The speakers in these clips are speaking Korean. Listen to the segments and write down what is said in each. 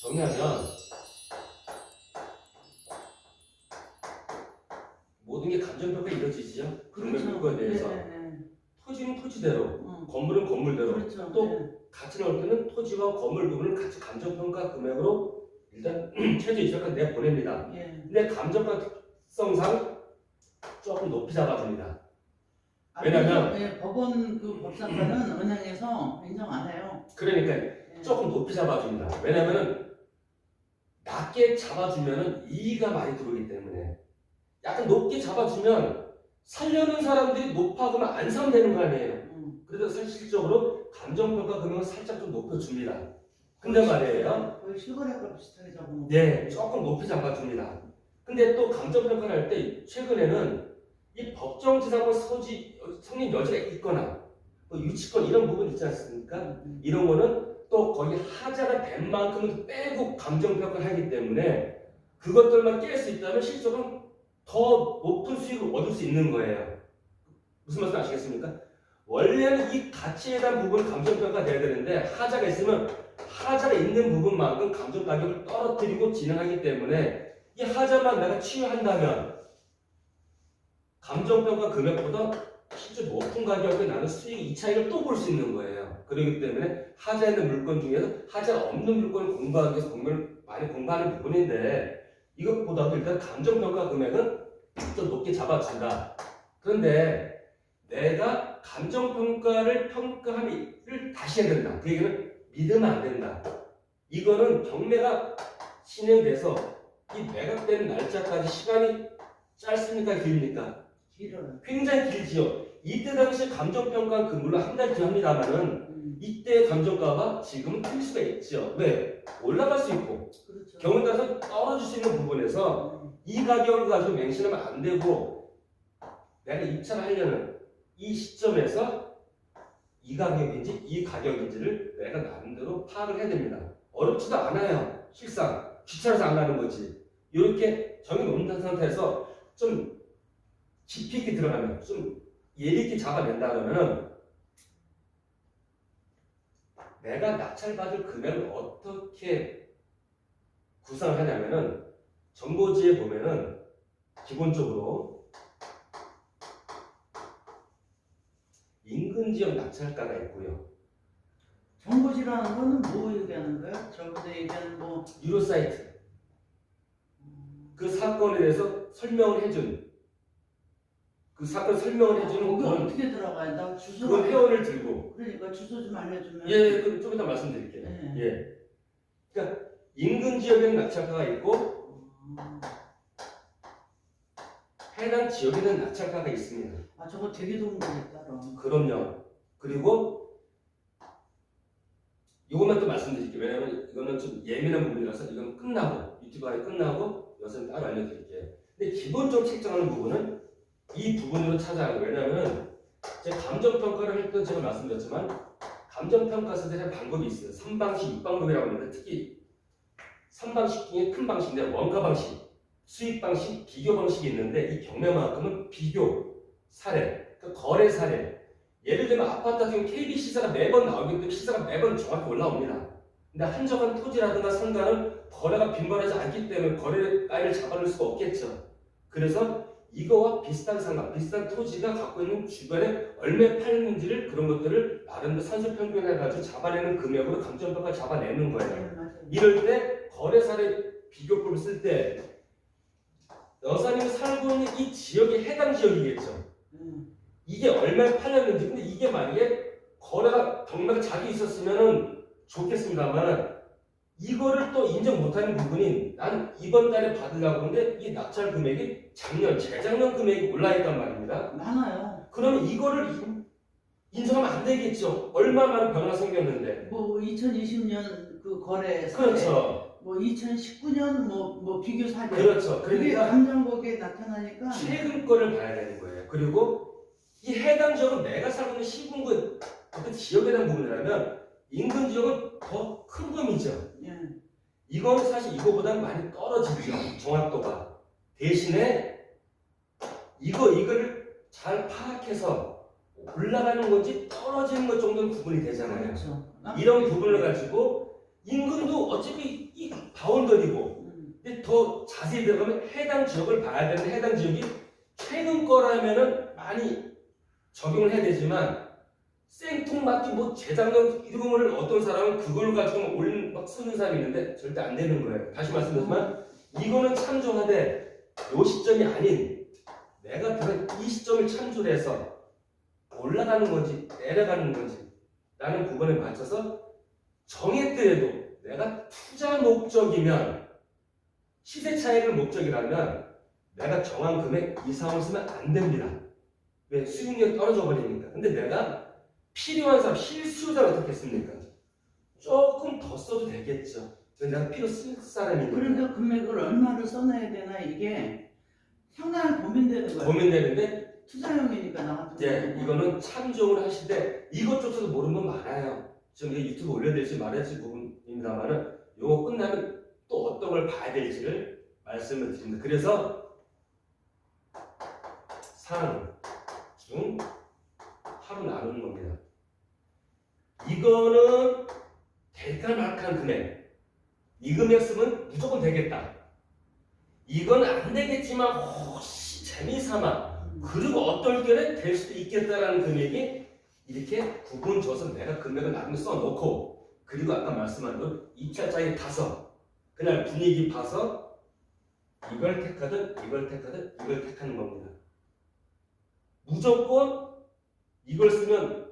정리하면 모든 게 감정평가 이루어지죠. 그런 물건에 대해서 네, 네, 네. 토지는 토지대로, 어, 건물은 건물대로 그렇죠. 또 네. 같이 나올 때는 토지와 건물 부분을 같이 감정평가 금액으로 일단 최저 이자가 내 보냅니다. 예. 근데 감정가 특성상 조금 높이 잡아줍니다. 아, 왜냐면- 예, 법원 그 법상가는 은행에서 인정 안 해요. 그러니까 예. 조금 높이 잡아줍니다. 왜냐면은 낮게 잡아주면은 이의가 많이 들어오기 때문에 약간 높게 잡아주면 살려는 사람들이 높아 그러면 안 사면 되는 거 아니에요. 음. 그래서 사실적으로 감정평가 금액을 살짝 좀 높여줍니다. 근데 말이에요. 거의 실거래가 비슷하게 잡은 거. 네, 조금 높이 잡아줍니다. 근데 또 감정평가를 할 때 최근에는 이 법정지사고 서지 성립 여지가 있거나 뭐 유치권 이런 부분 있지 않습니까? 음. 이런 거는 또 거의 하자가 된 만큼은 빼고 감정평가를 하기 때문에 그것들만 깰 수 있다면 실적은 더 높은 수익을 얻을 수 있는 거예요. 무슨 말씀 아시겠습니까? 원래는 이 가치에 대한 부분 감정평가 돼야 되는데 하자가 있으면 하자가 있는 부분만큼 감정 가격을 떨어뜨리고 진행하기 때문에 이 하자만 내가 치유한다면 감정평가 금액보다 실제 높은 가격에 나는 수익 이 차이를 또 볼 수 있는 거예요. 그렇기 때문에 하자 있는 물건 중에서 하자 없는 물건을 공부하기 위해서 공부를 많이 공부하는 부분인데 이것보다도 일단 감정평가 금액은 좀 높게 잡아준다. 그런데 내가 감정평가를 평가함을 다시 해야 된다. 그 얘기는 믿으면 안 된다. 이거는 경매가 진행돼서 이 매각되는 날짜까지 시간이 짧습니까? 길입니까? 길어요. 굉장히 길지요. 이때 당시 감정평가 그 물론 한 달 뒤합니다만은 음. 이때 감정가가 지금은 틀릴 수가 있죠. 왜? 올라갈 수 있고 그렇죠. 경우에 따라서 떨어질 수 있는 부분에서 음. 이 가격을 가지고 맹신하면 안 되고 내가 입찰을 하려는 이 시점에서 이 가격인지 이 가격인지를 내가 나름대로 파악을 해야 됩니다. 어렵지도 않아요. 실상 귀찮아서 안 가는 거지. 이렇게 정의 놓는 상태에서 좀 깊이 있게 들어가면 좀 예리 있게 잡아낸다 그러면은 내가 낙찰받을 금액을 어떻게 구상을 하냐면은 정보지에 보면은 기본적으로 인근 지역 낙찰가가 있고요. 정보지라는 거는 뭐 얘기하는 거야? 저번에 얘기하는 뭐 유로 사이트 그 사건에 대해서 설명을 해준 그 사건 설명을 해주는 거기 그런 어떻게 들어가요? 나 주소 그런 회원을 들고 그러니까 주소 좀 알려주면 예, 그럼 좀 이따 말씀드릴게요. 네. 예. 그러니까 인근 지역에는 낙찰가가 있고 아, 해당 지역에는 낙찰가가 있습니다. 아 저거 되게 도움이 됐다 그럼 그럼요. 그리고 이것만 또 말씀드릴게요. 왜냐면 이거는 좀 예민한 부분이라서 이건 끝나고 유튜브에 끝나고 여기서 따로 알려드릴게요. 근데 기본적으로 책정하는 부분은 이 부분으로 찾아가요. 왜냐면 제가 감정평가를 할 때 제가 말씀드렸지만 감정평가서들의 한 방법이 있어요. 3방식, 6방법이라고 하는데 특히 3방식 중에 큰 방식인데 원가 방식, 수익 방식, 비교 방식이 있는데 이 경매만큼은 비교, 사례, 그러니까 거래 사례 예를 들면 아파트 같은 경우 KB 시세가 매번 나오기 때문에 시세가 매번 정확히 올라옵니다. 근데 한적한 토지라든가 상가는 거래가 빈번하지 않기 때문에 거래 라인을 잡아낼 수가 없겠죠. 그래서 이거와 비슷한 상가, 비슷한 토지가 갖고 있는 주변에 얼마에 팔는지를 그런 것들을 나름대로 산술 평균해가지고 잡아내는 금액으로 감정평가 잡아내는 거예요. 네. 이럴 때 거래 사례 비교법을 쓸 때 여사님이 살고 있는 이 지역이 해당 지역이겠죠. 음, 이게 얼마에 팔렸는지 근데 이게 만약에 거래가 경매가 자기 있었으면은 좋겠습니다만 이거를 또 인정 못하는 부분이 난 이번 달에 받으려고 하는데 이 낙찰 금액이 작년 재작년 금액이 올라있단 말입니다. 많아요. 그러면 이거를 인- 인정하면 안 되겠죠. 얼마나 변화가 생겼는데. 뭐 2020년 그 거래 사례, 그렇죠. 뭐 2019년 뭐 뭐 비교 사례. 그렇죠. 그게 그러니까 감정거기에 나타나니까. 최근 거를 봐야 되는 거예요. 그리고 이 해당 지역은 내가 살고 있는 시군구 어떤 지역에 대한 부분이라면 인근 지역은 더 큰 범위죠. 예. 이건 사실 이거보다는 많이 떨어지죠. 정확도가. 대신에 이거 이거를 잘 파악해서 올라가는 건지 떨어지는 것 정도는 구분이 되잖아요. 그렇죠. 아, 이런 부분을 가지고 임금도 어차피 이 바운더리고 음. 근데 더 자세히 들어가면 해당 지역을 봐야 되는데 해당 지역이 최근 거라면은 많이 적용을 해야 되지만 생뚱맞게 뭐 재작년 거를 어떤 사람은 그걸 가지고 올린 막 쓰는 사람이 있는데 절대 안 되는 거예요. 다시 말씀드리지만 이거는 참조하되 요 시점이 아닌 내가 들은 이 시점을 참조를 해서 올라가는 건지 내려가는 건지 라는 부분에 맞춰서 정했더라도 내가 투자 목적이면 시세 차익을 목적이라면 내가 정한 금액 이상을 쓰면 안 됩니다. 왜? 수익률이 떨어져 버리니까. 근데 내가 필요한 사람, 실수요자를 어떻게 했습니까? 조금 더 써도 되겠죠. 내가 필요 쓸 사람이니까. 그러니까 금액을 얼마를 써놔야 되나 이게 상당히 고민되는 거예요. 고민되는데 투자용이니까 나 같은 이제 경우는. 이거는 참조를 하시되 이것조차도 모르는 분 많아요. 지금 이게 유튜브 올려드릴지 말아야지 부분입니다만은 요거 끝나면 또 어떤 걸 봐야 될지를 말씀을 드립니다. 그래서 상, 중, 하로 나누는 겁니다. 이거는 될까 말까한 금액. 이 금액 쓰면 무조건 되겠다. 이건 안 되겠지만 혹시 재미삼아 음. 그리고 어떨 때는 될 수도 있겠다라는 금액이 이렇게 구분 줘서 내가 금액을 나중에 써놓고 그리고 아까 말씀한 대로 입찰장에 가서 그날 분위기 봐서 이걸 택하든 이걸 택하든 이걸 택하는 겁니다. 무조건 이걸 쓰면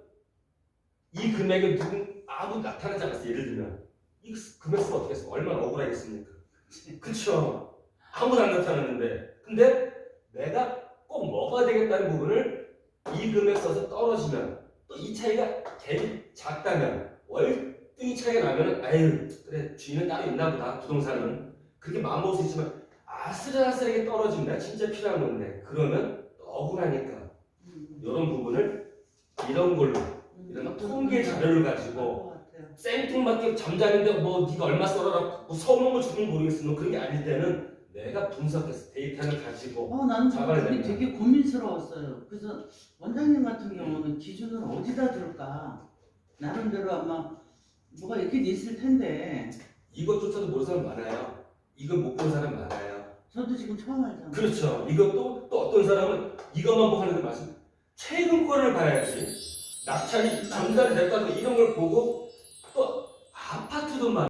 이 금액은 누군 아무 나타나지 않았어요. 예를 들면 이 금액 쓰면 어떻게 했어? 얼마나 억울하겠습니까? 그쵸? 아무도 안 나타나는데 근데 내가 꼭 먹어야 되겠다는 부분을 이 금액 써서 떨어지면 또 이 차이가 갭이 작다면 월등히 차이가 나면 아유 그래 주인은 따로 있나 보다 부동산은 그렇게 마음 먹을 수 있지만 아슬아슬하게 떨어진다 진짜 필요한 건데 그러면 또 억울하니까 음. 이런 부분을 이런 걸로 음. 이런 통계 자료를 가지고. 생뚱맞게 잠자는데 뭐 네가 얼마 써라 뭐 서운한 거 주는 모르겠어 뭐 그런 게 아닐 때는 내가 분석해서 데이터를 가지고 어, 나는 잡아야 그게. 되게 고민스러웠어요. 그래서 원장님 같은 경우는 기준을 어디다 둘까? 나름대로 아마 뭐가 있긴 있을 텐데 이것조차도 모르는 사람 많아요. 이거 못본 사람 많아요. 저도 지금 처음 알잖아요. 그렇죠. 이것도 또 어떤 사람은 이것만 보고 하는 게 맞습니다. 거를 봐야지. 낙찰이 전달이 됐다고 이런 걸 보고 또 아파트도 많아요.